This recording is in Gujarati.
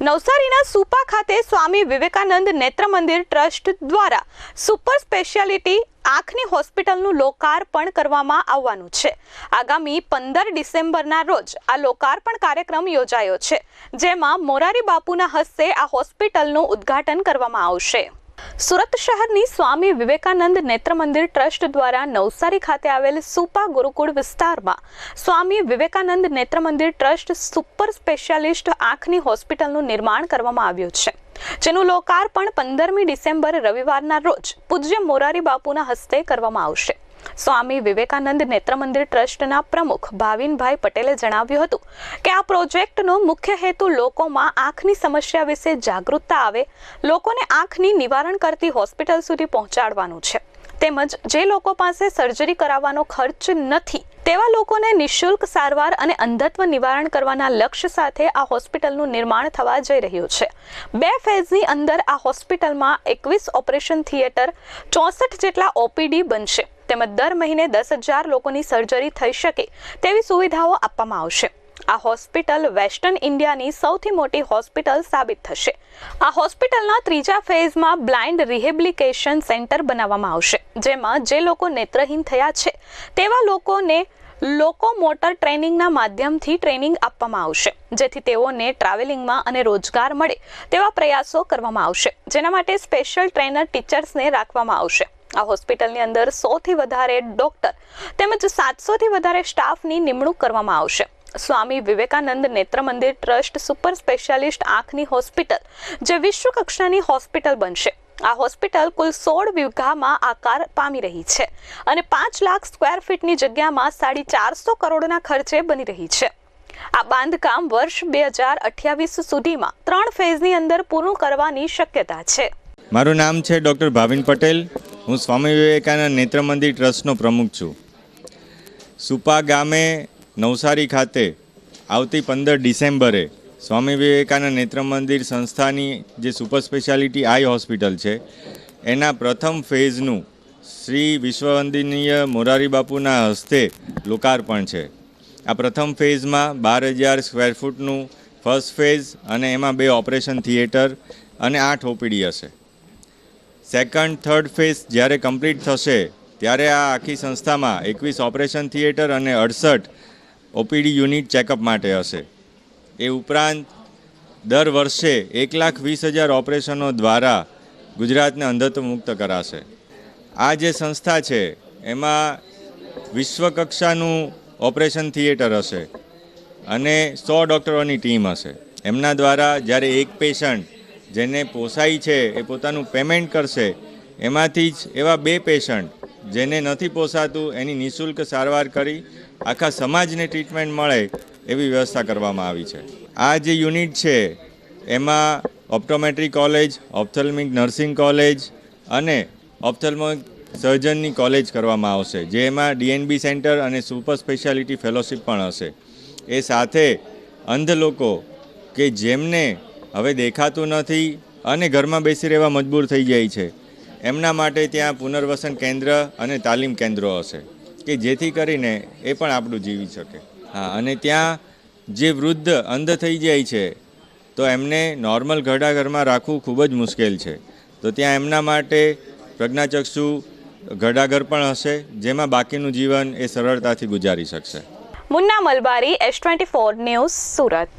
નવસારીના સુપા ખાતે સ્વામી વિવેકાનંદ નેત્ર મંદિર ટ્રસ્ટ દ્વારા સુપર સ્પેશિયાલિટી આંખની હોસ્પિટલનું લોકાર્પણ કરવામાં આવવાનું છે. આગામી પંદર ડિસેમ્બરના રોજ આ લોકાર્પણ કાર્યક્રમ યોજાયો છે, જેમાં મોરારી બાપુના હસ્તે આ હોસ્પિટલનું ઉદ્ઘાટન કરવામાં આવશે. સુરત શહેરની સ્વામી વિવેકાનંદ નેત્ર મંદિર ટ્રસ્ટ દ્વારા નવસારી ખાતે આવેલ સુપા ગુરુકુળ વિસ્તારમાં સ્વામી Vivekananda Netra Mandir trust super specialist આંખની હોસ્પિટલનું નિર્માણ કરવામાં આવ્યું છે, જેનું લોકાર્પણ પંદરમી ડિસેમ્બર રવિવારના રોજ પૂજ્ય મોરારી બાપુના હસ્તે કરવામાં આવશે. સ્વામી વિવેકાનંદ નેત્ર મંદિર ટ્રસ્ટના પ્રમુખ ભાવિનભાઈ પટેલે જણાવ્યું હતું કે આ પ્રોજેક્ટનો મુખ્ય હેતુ લોકોમાં આંખની સમસ્યા વિશે જાગૃતતા આવે, લોકોને આંખની નિવારણ કરતી હોસ્પિટલ સુધી પહોંચાડવાનું છે. તેમજ જે લોકો પાસે સર્જરી કરાવવાનો ખર્ચ નથી, તેવા લોકોને નિઃશુલ્ક સારવાર અને અંધત્વ નિવારણ કરવાના લક્ષ્ય સાથે આ હોસ્પિટલનું નિર્માણ થવા જઈ રહ્યું છે. બે ફેઝની અંદર આ હોસ્પિટલમાં એકવીસ ઓપરેશન થિયેટર, ચોસઠ જેટલા ઓપીડી બનશે. તેમજ દર મહિને દસ હજાર લોકોની સર્જરી થઈ શકે તેવી સુવિધાઓ આપવામાં આવશે. આ હોસ્પિટલ વેસ્ટર્ન ઇન્ડિયાની સૌથી મોટી હોસ્પિટલ સાબિત થશે. આ હોસ્પિટલના ત્રીજા ફેઝમાં બ્લાઇન્ડ રિહેબિલિકેશન સેન્ટર બનાવવામાં આવશે, જેમાં જે લોકો નેત્રહીન થયા છે, તેવા લોકોને લોકો મોટર ટ્રેનિંગના માધ્યમથી ટ્રેનિંગ આપવામાં આવશે, જેથી તેઓને ટ્રાવેલિંગમાં અને રોજગાર મળે તેવા પ્રયાસો કરવામાં આવશે. જેના માટે સ્પેશિયલ ટ્રેનર ટીચર્સને રાખવામાં આવશે. આ હોસ્પિટલની અંદર સૌથી વધારે ડોક્ટર તેમજ સાતસોથી વધારે સ્ટાફની નિમણૂક કરવામાં આવશે. Swami Vivekananda Netra Mandir trust super specialist આંખની હોસ્પિટલ, જે વિશ્વ કક્ષાની હોસ્પિટલ બનશે. આ હોસ્પિટલ કુલ સોળ વીઘામાં આકાર પામી રહી છે અને પાંચ લાખ સ્ક્વેર ફીટની જગ્યામાં સાડી ચારસો કરોડના ખર્ચે બની રહી છે. આ બાંધકામ વર્ષ બે હજાર અઠ્યાવીસ સુધીમાં ત્રણ ફેઝની અંદર પૂરું કરવાની શક્યતા છે. મારું નામ છે ડૉક્ટર ભાવિન પટેલ. હું સ્વામી વિવેકાનંદ નેત્ર મંદિર ટ્રસ્ટનો પ્રમુખ છું. સુપા ગામે નવસારી ખાતે આવતી પંદર ડિસેમ્બરે સ્વામી વિવેકાનંદ નેત્ર મંદિર સંસ્થાની જે સુપર સ્પેશિયાલિટી આઈ હોસ્પિટલ છે, એના પ્રથમ ફેઝનું શ્રી વિશ્વવંદનીય મોરારી બાપુના હસ્તે લોકાર્પણ છે. આ પ્રથમ ફેઝમાં બાર હજાર સ્ક્વેર ફૂટનું ફર્સ્ટ ફેઝ અને એમાં બે ઓપરેશન થિયેટર અને આઠ ઓપીડી હશે સેકન્ડ થર્ડ ફેઝ જ્યારે કમ્પ્લીટ થશે, ત્યારે આ આખી સંસ્થામાં એકવીસ ઓપરેશન થિયેટર અને અડસઠ ઓપીડી યુનિટ ચેકઅપ માટે હશે. એ ઉપરાંત, દર વર્ષે એક લાખ વીસ હજાર ઓપરેશનો દ્વારા ગુજરાતને અંધત્વ મુક્ત કરાશે. આ જે સંસ્થા છે, એમાં વિશ્વકક્ષાનું ઓપરેશન થિયેટર હશે અને સો ડૉક્ટરોની ટીમ હશે. એમના દ્વારા જ્યારે એક પેશન્ટ જેને પોસાય છે એ પોતાનું પેમેન્ટ કરશે. એમાંથી જ એવા બે પેશન્ટ જેને નથી પોસાતું, એની નિઃશુલ્ક સારવાર કરી આખા સમાજને ટ્રીટમેન્ટ મળે એવી વ્યવસ્થા કરવામાં આવી છે. આ જે યુનિટ છે, એમાં optometry college ophthalmic nursing college અને ઓપ્થલ્મિક સર્જનની કોલેજ કરવામાં આવશે, જેમાં ડીએનબી સેન્ટર અને સુપર સ્પેશિયાલિટી ફેલોશિપ પણ હશે. એ સાથે અંધ લોકો કે જેમને હવે દેખાતું નથી અને ઘરમાં બેસી રહેવા મજબૂર થઈ જાય છે. એમના માટે ત્યાં પુનર્વસન કેન્દ્ર અને તાલીમ કેન્દ્રો હશે, કે જેથી કરીને એ પણ આપણું જીવી શકે. હા, અને ત્યાં જે વૃદ્ધ અંધ થઈ જાય છે, તો એમને નોર્મલ ઘડાઘરમાં રાખવું ખૂબ જ મુશ્કેલ છે. તો ત્યાં એમના માટે પ્રજ્ઞાચક્ષુ ઘરડાઘર પણ હશે, જેમાં બાકીનું જીવન એ સરળતાથી ગુજારી શકશે. Munna Malabari S twenty four news Surat.